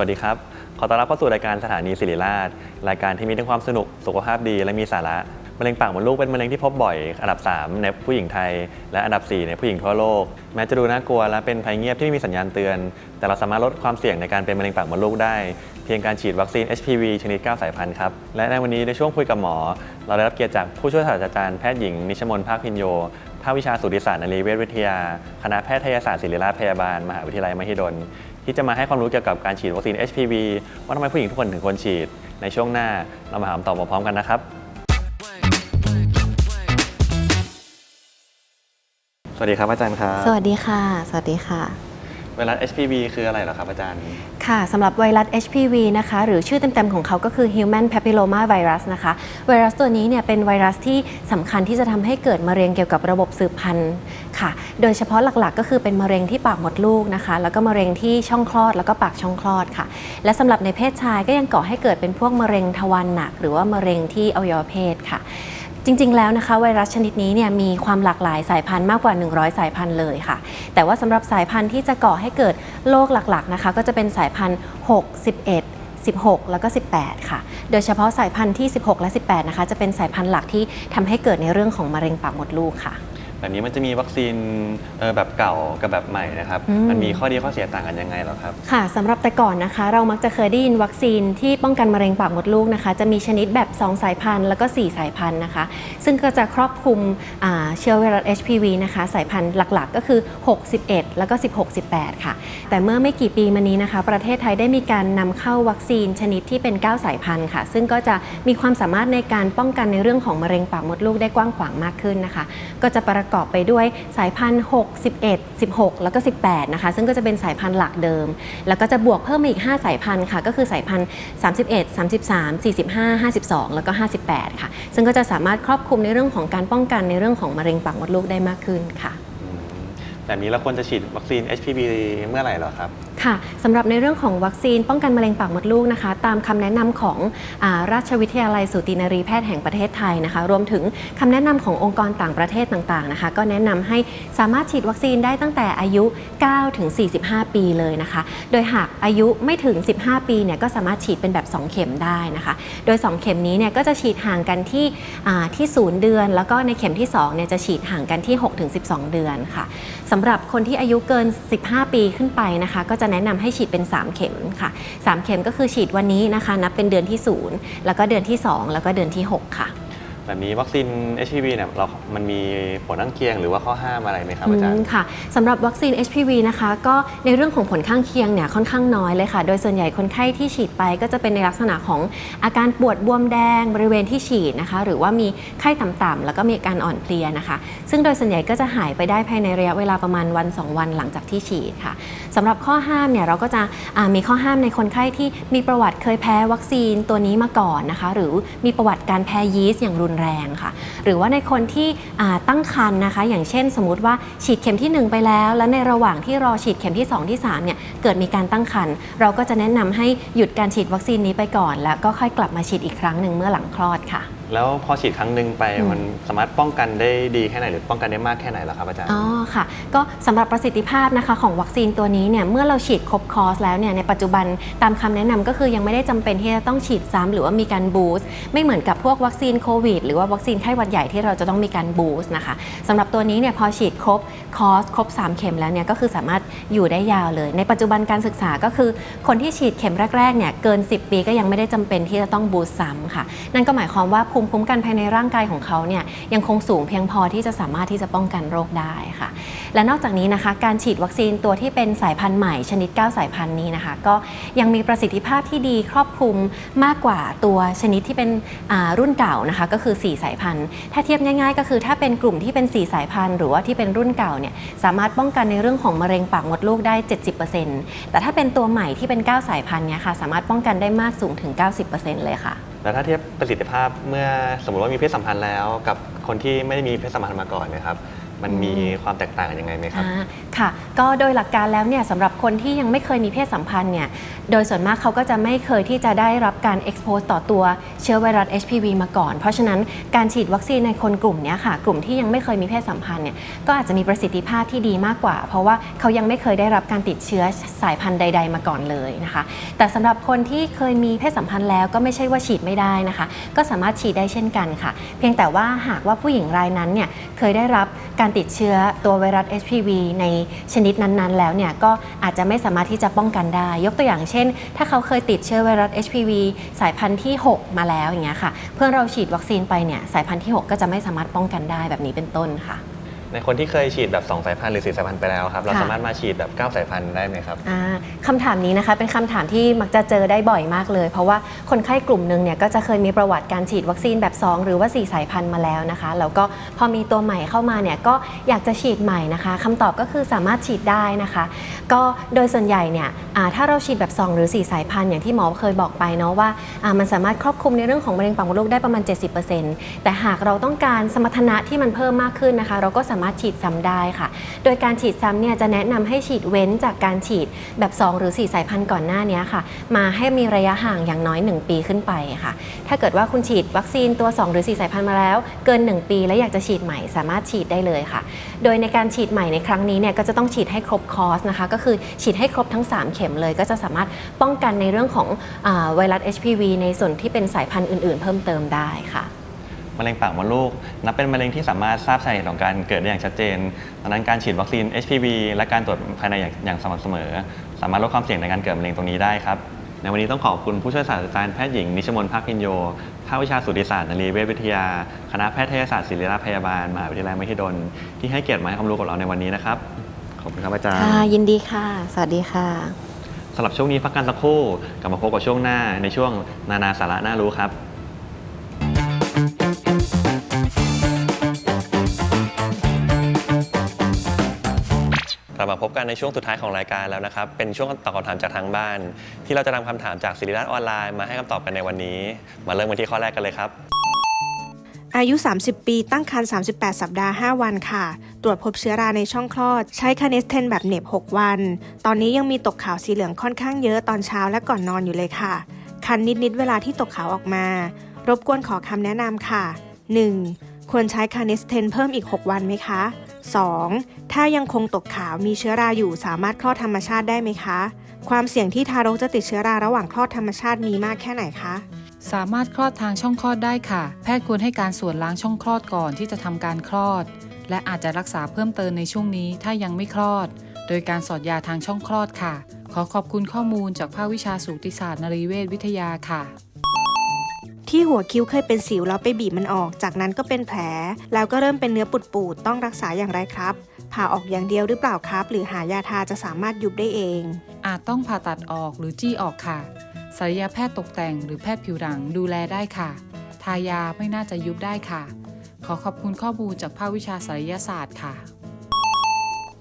วัสดีครับ ขอต้อนรับเข้าสู่รายการสถานีศิริราช รายการที่มีทั้งความสนุก สุขภาพดี และมีสาระ มะเร็งปากมดลูกเป็นมะเร็งที่พบบ่อย อันดับ 3 ในผู้หญิงไทย และอันดับ 4 ในผู้หญิงทั่วโลก แม้จะดูน่ากลัวและเป็นภัยเงียบที่ไม่มีสัญญาณเตือน แต่เราสามารถลดความเสี่ยงในการเป็นมะเร็งปากมดลูกได้ เพียงการฉีดวัคซีน HPV ชนิด 9 สายพันธุ์ครับ และในวันนี้ในช่วงคุยกับหมอ เราได้รับเกียรติจากผู้ช่วยศาสตราจารย์แพทย์หญิงนิชมนภาคพินโยภาควิชาสูติศาสตร์นรีเวชวิทยา คณะแพทยศาสตร์ศิริราชพยาบาล มหาวิทยาลัยมหิดล ที่จะมาให้ความรู้เกี่ยวกับการฉีดวัคซีน HPV ว่าทำไมผู้หญิงทุกคนถึงควรฉีด ในช่วงหน้าเรามาถามตอบพร้อมกันนะครับ สวัสดีครับอาจารย์ครับ สวัสดีค่ะ สวัสดีค่ะ ไวรัส HPV คืออะไรเหรอครับอาจารย์ ค่ะสำหรับไวรัส HPV นะคะหรือชื่อเต็มๆของเขาก็คือ Human Papilloma Virus นะคะไวรัสตัวนี้เนี่ยเป็นไวรัสที่สำคัญที่จะทำให้เกิดมะเร็งเกี่ยวกับระบบสืบพันธุ์ค่ะ โดยเฉพาะหลักๆ ก็คือเป็นมะเร็งที่ปากมดลูกนะคะ แล้วก็มะเร็งที่ช่องคลอดแล้วก็ปากช่องคลอดค่ะ และสำหรับในเพศชายก็ยังก่อให้เกิดเป็นพวกมะเร็งทวารหนัก หรือว่ามะเร็งที่อวัยวะเพศค่ะ จริง ๆ แล้วนะคะ ไวรัสชนิดนี้เนี่ยมีความหลากหลายสายพันธุ์มากกว่า 100 สายพันธุ์เลยค่ะ แต่ว่าสำหรับสายพันธุ์ที่จะก่อให้เกิดโรคหลักๆนะคะ ก็จะเป็นสายพันธุ์6 11 16 แล้วก็ 18 ค่ะ โดยเฉพาะสายพันธุ์ที่ 16 และ 18 นะคะ จะเป็นสายพันธุ์หลักที่ทำให้เกิดในเรื่องของมะเร็งปากมดลูกค่ะ แบบนี้มันจะมีวัคซีนเอ่อแบบเก่ากับแบบใหม่นะครับอืมมันมีข้อดีข้อเสียต่างกันยังไงเหรอครับ ค่ะสำหรับแต่ก่อนนะคะ เรามักจะเคยได้ยินวัคซีนที่ป้องกันมะเร็งปากมดลูกนะคะ จะมีชนิดแบบ 2 สายพันธุ์แล้วก็ 4 สายพันธุ์นะคะ ซึ่งก็จะครอบคลุมอ่าเชื้อไวรัส HPV นะคะ สายพันธุ์หลักๆ ก็คือ 61 แล้วก็ 16 18 ค่ะ แต่เมื่อไม่กี่ปีมานี้นะคะ ประเทศไทยได้มีการนำเข้าวัคซีนชนิดที่เป็น 9 สายพันธุ์ค่ะ ซึ่งก็จะมีความสามารถในการป้องกันในเรื่องของมะเร็งปากมดลูกได้กว้างขวางมากขึ้นนะคะ ก็จะประกอบไปด้วยสายพันธุ์ 6 11 16 แล้วก็ 18 นะคะ ซึ่งก็จะเป็นสายพันธุ์หลักเดิม แล้วก็จะบวกเพิ่มมาอีก 5 สายพันธุ์ค่ะ ก็คือสายพันธุ์ 31 33 45 52 แล้วก็ 58 ค่ะ ซึ่งก็จะสามารถครอบคลุมในเรื่องของการป้องกันในเรื่องของมะเร็งปากมดลูกได้มากขึ้นค่ะ แบบนี้เราควรจะฉีดวัคซีน HPV เมื่อไหร่เหรอครับ ค่ะสำหรับในเรื่องของวัคซีนป้องกันมะเร็งปากมดลูกนะคะ ตามคำแนะนำของอาราชวิทยาลัยสูตินรีแพทย์แห่งประเทศไทยนะคะ รวมถึงคำแนะนำขององค์กรต่างประเทศต่างๆนะคะ ก็แนะนำให้สามารถฉีดวัคซีนได้ตั้งแต่อายุ 9 ถึง 45 ปีเลยนะคะ โดยหากอายุไม่ถึง 15 ปีเนี่ยก็สามารถฉีดเป็นแบบ 2 เข็มได้นะคะ โดย 2 เข็มนี้เนี่ยก็จะฉีดห่างกันที่อ่าที่ 0 เดือน แล้วก็ในเข็มที่2เนี่ยจะฉีดห่างกันที่6ถึง12 เดือนค่ะ สำหรับคนที่อายุเกิน 15 ปีขึ้นไปนะคะ ก็จะแนะนำให้ฉีดเป็น 3 เข็มค่ะ 3 เข็มก็คือฉีดวันนี้นะคะ นับเป็นเดือนที่ 0 แล้วก็เดือนที่ 2 แล้วก็เดือนที่ 6 ค่ะ แบบนี้วัคซีน HPV เนี่ยเรา มันมีผลข้างเคียงหรือว่าข้อห้ามอะไรไหมครับอาจารอืย์มค่ะสำหรับวัคซีน HPV นะคะ ก็ในเรื่องของผลข้างเคียงเนี่ยค่อนข้างน้อยเลยค่ะ โดยส่วนใหญ่คนไข้ที่ฉีดไปก็จะเป็นในลักษณะของอาการปวดบวมแดงบริเวณที่ฉีดนะคะ หรือว่ามีไข้ต่ำๆแล้วก็มีอาการอ่อนเพลียนะคะ ซึ่งโดยส่วนใหญ่ก็จะหายไปได้ภายในระยะเวลาประมาณวัน 2 วันหลังจากที่ฉีดค่ะสำหรับข้อห้ามเนี่ยเราก็จะอ่ามีข้อห้ามในคนไข้ที่มีประวัติเคยแพ้วัคซีนตัวนี้มาก่อนนะคะ หรือมีประวัติการแพ้ยีสต์อย่างรุนแรงค่ะ หรือว่าในคนที่ตั้งครรภ์นะคะ อย่างเช่นสมมติว่าฉีดเข็มที่ 1 ไปแล้ว แล้วในระหว่างที่รอฉีดเข็มที่ 2 ที่ 3เนี่ยเกิดมีการตั้งครรภ์เราก็จะแนะนำให้หยุดการฉีดวัคซีนนี้ไปก่อน แล้วก็ค่อยกลับมาฉีดอีกครั้งหนึ่งเมื่อหลังคลอดค่ะ แล้วพอฉีดครั้งหนึ่งไปอืม มันสามารถป้องกันได้ดีแค่ไหนหรือป้องกันได้มากแค่ไหนเหรอครับอาจารย์ อ๋อค่ะ ก็สำหรับประสิทธิภาพนะคะของวัคซีนตัวนี้เนี่ยเมื่อเราฉีดครบคอร์สแล้วเนี่ยในปัจจุบันตามคำแนะนำก็คือยังไม่ได้จำเป็นที่จะต้องฉีดซ้ำหรือว่ามีการบูสต์ไม่เหมือนกับพวกวัคซีนโควิดหรือว่าวัคซีนไข้หวัดใหญ่ที่เราจะต้องมีการบูสต์นะคะสำหรับตัวนี้เนี่ยพอฉีดครบคอร์สครบ 3 เข็มแล้วเนี่ยก็คือสามารถอยู่ได้ยาวเลย ในปัจจุบันการศึกษาก็คือ คนที่ฉีดเข็มแรกๆเนี่ยเกิน 10 ปีก็ยังไม่ได้จำเป็นที่จะต้องบูสต์ซ้ำค่ะ นั่นก็หมายความว่าภููมิคุ้มกันภายในร่างกายของเขาเนี่ยยังคงสูงเพียงพอที่จะสามารถที่จะป้องกันโรคได้ค่ะ และนอกจากนี้นะคะการฉีดวัคซีนตัวที่เป็นสายพันธุ์ใหม่ชนิด 9 สายพันธุ์นี้นะคะ ก็ยังมีประสิทธิภาพที่ดีครอบคลุมมากกว่าตัวชนิดที่เป็นรุ่นเก่านะคะก็คือ 4 สายพันธุ์ ถ้าเทียบง่าย ๆ ก็คือถ้าเป็นกลุ่มที่เป็น 4 สายพันธุ์ หรือว่าที่เป็นรุ่นเก่าเนี่ยสามารถป้องกันในเรื่องของมะเร็งปากมดลูกได้ 70%แต่ถ้าเป็นตัวใหม่ที่เป็น 9 สายพันธุ์เนี่ยค่ะสามารถป้องกันได้มากสูงถึง 90%เลยค่ะ แล้วถ้าเทียบประสิทธิภาพเมื่อสมมติว่ามีเพศสัมพันธ์แล้วกับคนที่ไม่ได้มีเพศสัมพันธ์มาก่อนนะครับ มันมีความแตกต่างยังไงไหมครับอ่าค่ะ ก็โดยหลักการแล้วเนี่ยสำหรับคนที่ยังไม่เคยมีเพศสัมพันธ์เนี่ย โดยส่วนมากเขาก็จะไม่เคยที่จะได้รับการ expose ต่อตัวเชื้อไวรัส HPV มาก่อน เพราะฉะนั้นการฉีดวัคซีนในคนกลุ่มนี้ค่ะ กลุ่มที่ยังไม่เคยมีเพศสัมพันธ์เนี่ย ก็อาจจะมีประสิทธิภาพที่ดีมากกว่า เพราะว่าเขายังไม่เคยได้รับการติดเชื้อสายพันธุ์ใด ๆ มาก่อนเลยนะคะ แต่สำหรับคนที่เคยมีเพศสัมพันธ์แล้วก็ไม่ใช่ว่าฉีดไม่ได้นะคะ ก็สามารถฉีดได้เช่นกันค่ะ เพียงแต่ว่าหากว่าผู้หญิงรายนั้นเนี่ยเคยได้รับการติดเชื้อตัวไวรัส HPV ในชนิดนั้นๆ แล้วเนี่ยก็อาจจะไม่สามารถที่จะป้องกันได้ ยกตัวอย่างเช่น ถ้าเขาเคยติดเชื้อไวรัส HPV สายพันธุ์ที่ 6 มาแล้วอย่างเงี้ยค่ะ เพื่อเราฉีดวัคซีนไปเนี่ยสายพันธุ์ที่ 6 ก็จะไม่สามารถป้องกันได้แบบนี้เป็นต้นค่ะ ในคนที่เคยฉีดแบบ 2 สายพันธุ์หรือ 4 สายพันธุ์ไปแล้วครับ เราค่ะสามารถมาฉีดแบบ 9 สายพันธุ์ได้ไหมครับอ่าคำถามนี้นะคะเป็นคำถามที่มักจะเจอได้บ่อยมากเลย เพราะว่าคนไข้กลุ่มหนึ่งเนี่ยก็จะเคยมีประวัติการฉีดวัคซีนแบบ 2 หรือว่า 4 สายพันธุ์มาแล้วนะคะ แล้วก็พอมีตัวใหม่เข้ามาเนี่ยก็อยากจะฉีดใหม่นะคะคำตอบก็คือสามารถฉีดได้นะคะ ก็โดยส่วนใหญ่เนี่ยอ่าถ้าเราฉีดแบบ 2 หรือ 4 สายพันธุ์อย่างที่หมอเคยบอกไปเนาะว่าอ่ามันสามารถครอบคลุมในเรื่องของมะเร็งปากมดลูกได้ประมาณ 70%แต่หากเราต้องการสมรรถนะที่มันเพิ่มมากขึ้นนะคะ เราก็สาามารถฉีดซ้ำได้ค่ะ โดยการฉีดซ้ำเนี่ยจะแนะนำให้ฉีดเว้นจากการฉีดแบบ 2 หรือ 4 สายพันธุ์ก่อนหน้านี้ค่ะ มาให้มีระยะห่างอย่างน้อย 1 ปีขึ้นไปค่ะ ถ้าเกิดว่าคุณฉีดวัคซีนตัว 2 หรือ 4 สายพันธุ์มาแล้ว เกิน 1 ปีแล้วอยากจะฉีดใหม่สามารถฉีดได้เลยค่ะ โดยในการฉีดใหม่ในครั้งนี้เนี่ยก็จะต้องฉีดให้ครบคอร์สนะคะ ก็คือฉีดให้ครบทั้ง 3 เข็มเลย ก็จะสามารถป้องกันในเรื่องของอไวรัส HPV ในส่วนที่เป็นสายพันธุ์อื่น ๆ เพิ่มเติมได้ค่ะ มะเร็งปากมดลูก นับเป็นมะเร็งที่สามารถทราบสาเหตุของการเกิดได้อย่างชัดเจนดังนั้นการฉีดวัคซีน HPV และการตรวจภายในอย่างางสม่ำเสมอ สามารถลดความเสี่ยงในการเกิดมะเร็งตรงนี้ได้ครับในวันนี้ต้องขอบคุณผู้ช่วยศาสตราจารย์แพทย์หญิงนิชมนภาคพินโย ภาควิชาสูติศาสตร์นรีเวชวิทยา คณะแพทยศาสตร์ศิริราชพยาบาลมหาวิทยาลัยมหิดล ที่ให้เกียรติมาให้ความรู้กับเราในวันนี้นะครับ ขอบคุณครับอาจารย์ค่ะยินดีค่ะ สวัสดีค่ะสำหรับช่วงนี้พักกันสักครู่กลับมาพบกับช่วงหน้าในช่วงนานาสาระน่ารู้ครับ มาพบกันในช่วงสุดท้ายของรายการแล้วนะครับ เป็นช่วงตอบคำถามจากทางบ้าน ที่เราจะนำคำถามจากศิริราชออนไลน์มาให้คำตอบกันในวันนี้ มาเริ่มกันที่ข้อแรกกันเลยครับ อายุ 30 ปี ตั้งครรภ์38 สัปดาห์ 5 วันค่ะ ตรวจพบเชื้อราในช่องคลอด ใช้คาเนสเทนแบบเหน็บ 6 วัน ตอนนี้ยังมีตกขาวสีเหลืองค่อนข้างเยอะตอนเช้าและก่อนนอนอยู่เลยค่ะ คันนิดๆเวลาที่ตกขาวออกมา รบกวนขอคำแนะนำค่ะ 1. ควรใช้คาเนสเทนเพิ่มอีก 6 วันไหมคะ 2. ถ้ายังคงตกขาวมีเชื้อราอยู่สามารถคลอดธรรมชาติได้ไหมคะ ความเสี่ยงที่ทารกจะติดเชื้อราระหว่างคลอดธรรมชาติมีมากแค่ไหนคะ สามารถคลอดทางช่องคลอดได้ค่ะ แพทย์ควรให้การส่วนล้างช่องคลอดก่อนที่จะทำการคลอด และอาจจะรักษาเพิ่มเติมในช่วงนี้ถ้ายังไม่คลอด โดยการสอดยาทางช่องคลอดค่ะ ขอขอบคุณข้อมูลจากภาควิชาสูติศาสตร์นรีเวชวิทยาค่ะ ที่หัวคิ้วเคยเป็นสิวแล้วไปบีบมันออก จากนั้นก็เป็นแผล แล้วก็เริ่มเป็นเนื้อปุดๆต้องรักษาอย่างไรครับ ผ่าออกอย่างเดียวหรือเปล่าครับ หรือหายาทาจะสามารถยุบได้เอง อาจต้องผ่าตัดออกหรือจี้ออกค่ะศัลยแพทย์ตกแต่งหรือแพทย์ผิวหนังดูแลได้ค่ะ ทายาไม่น่าจะยุบได้ค่ะ ขอขอบคุณข้อมูลจากภาควิชาศัลยศาสตร์ค่ะ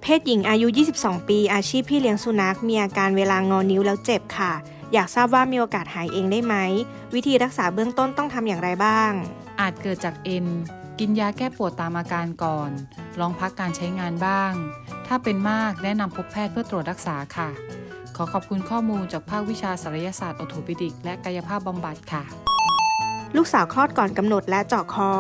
เพศหญิงอายุ 22 ปี อาชีพพี่เลี้ยงสุนัข มีอาการเวลางอนิ้วแล้วเจ็บค่ะ อยากทราบว่ามีโอกาสหายเองได้ไหม วิธีรักษาเบื้องต้นต้องทำอย่างไรบ้าง อาจเกิดจากเอ็น กินยาแก้ปวดตามอาการก่อน ลองพักการใช้งานบ้าง ถ้าเป็นมากแนะนำพบแพทย์เพื่อตรวจรักษาค่ะ ขอขอบคุณข้อมูลจากภาควิชาศัลยศาสตร์ออโทปิดิก และกายภาพบำบัดค่ะ ลูกสาวคลอดก่อนกำหนดและเจาะคอ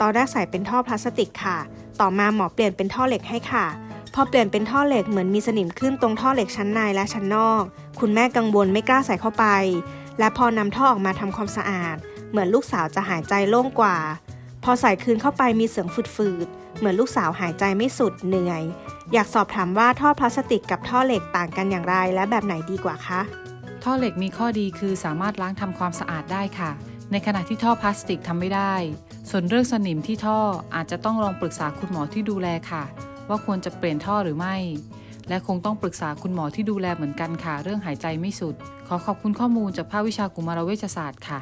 ตอนแรกใส่เป็นท่อพลาสติกค่ะ ต่อมาหมอเปลี่ยนเป็นท่อเหล็กให้ค่ะ พอเปลี่ยนเป็นท่อเหล็กเหมือนมีสนิมขึ้นตรงท่อเหล็กชั้นในและชั้นนอก คุณแม่กังวลไม่กล้าใส่เข้าไป และพอนำท่อออกมาทำความสะอาด เหมือนลูกสาวจะหายใจโล่งกว่า พอใส่คืนเข้าไปมีเสียงฝืดๆ เหมือนลูกสาวหายใจไม่สุดเหนื่อย อยากสอบถามว่าท่อพลาสติกกับท่อเหล็กต่างกันอย่างไร และแบบไหนดีกว่าคะ ท่อเหล็กมีข้อดีคือสามารถล้างทำความสะอาดได้ค่ะ ในขณะที่ท่อพลาสติกทำไม่ได้ ส่วนเรื่องสนิมที่ท่ออาจจะต้องลองปรึกษาคุณหมอที่ดูแลค่ะ ว่าควรจะเปลี่ยนท่อหรือไม่ และคงต้องปรึกษาคุณหมอที่ดูแลเหมือนกันค่ะ เรื่องหายใจไม่สุด ขอขอบคุณข้อมูลจากภาควิชากุมารเวชศาสตร์ค่ะ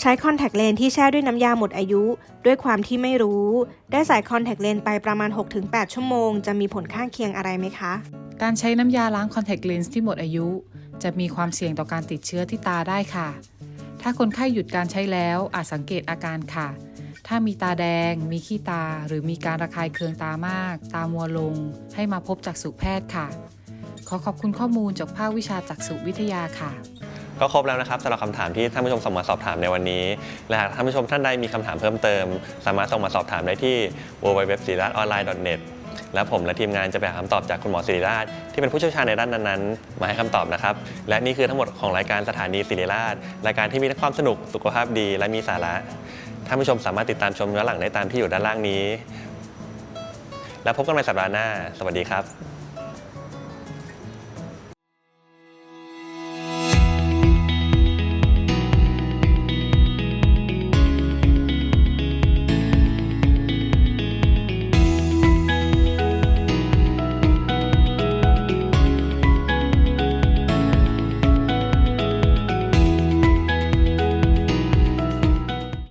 ใช้คอนแทคเลนส์ที่แช่ด้วยน้ำยาหมดอายุ ด้วยความที่ไม่รู้ ได้ใส่คอนแทคเลนส์ไปประมาณ 6-8 ชั่วโมง จะมีผลข้างเคียงอะไรไหมคะ การใช้น้ำยาล้างคอนแทคเลนส์ที่หมดอายุ จะมีความเสี่ยงต่อการติดเชื้อที่ตาได้ค่ะ ถ้าคนไข้หยุดการใช้แล้วอาจสังเกตอาการค่ะ ถ้ามีตาแดง มีขี้ตา หรือมีการระคายเคืองตามาก ตามัวลง ให้มาพบจักษุแพทย์ค่ะ ขอขอบคุณข้อมูลจากภาควิชาจักษุวิทยาค่ะ ก็ครบแล้วนะครับสำหรับคำถามที่ท่านผู้ชมส่งมาสอบถามในวันนี้ และหากท่านผู้ชมท่านใดมีคำถามเพิ่มเติม สามารถส่งมาสอบถามได้ที่ www s i r a t o n l i n e n e t และผมและทีมงานจะไปหาคำตอบจากคุณหมอศิริราช ที่เป็นผู้เชี่ยวชาญในด้านนั้นๆ มาให้คำตอบนะครับ และนี่คือทั้งหมดของรายการสถานีศิริราช รายการที่มีทั้งความสนุกสุขภาพดี และมีสาระ ท่านผู้ชมสามารถติดตามชมย้อนหลังได้ตามที่อยู่ด้านล่างนี้ แล้วพบกันใหม่สัปดาห์หน้า สวัสดีครับ